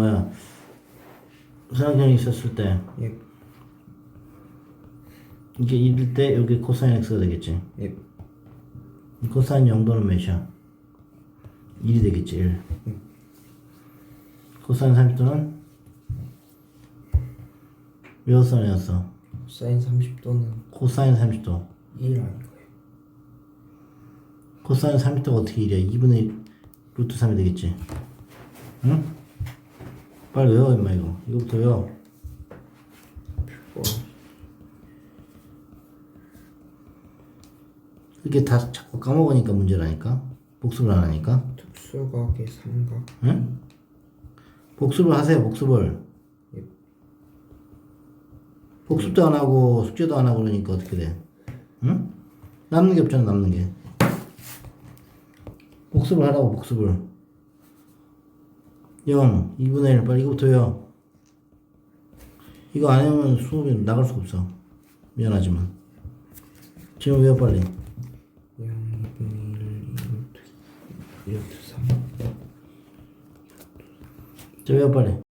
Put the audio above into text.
뭐야 사각형이 있었을 때 예. 이게 1일 때 여기 코사인 x가 되겠지 예. 이 코사인 0도는 몇이야? 1이 되겠지 1 코사인 30도는 몇 선이었어? 사인 30도는 코사인 30도 1 아닌가요? 코사인 30도가 어떻게 1이야? 2분의 1 루트 3이 되겠지 응? 빨리 외워 임마 이거 이거부터 외워 어, 이렇게 다 자꾸 까먹으니까 문제라니까 복습을 안 하니까 특수각의 삼각 응? 복습을 하세요 복습을 예. 복습도 안 하고 숙제도 안 하고 그러니까 어떻게 돼? 응? 남는 게 없잖아 남는 게 복습을 하라고 복습을 0 2분의 1 빨리 이거부터 외워. 이거 안 해오면 수업이 나갈 수가 없어. 미안하지만. 지금 외워 빨리. 0 2분의 1 루트 2 루트 3자 외워 빨리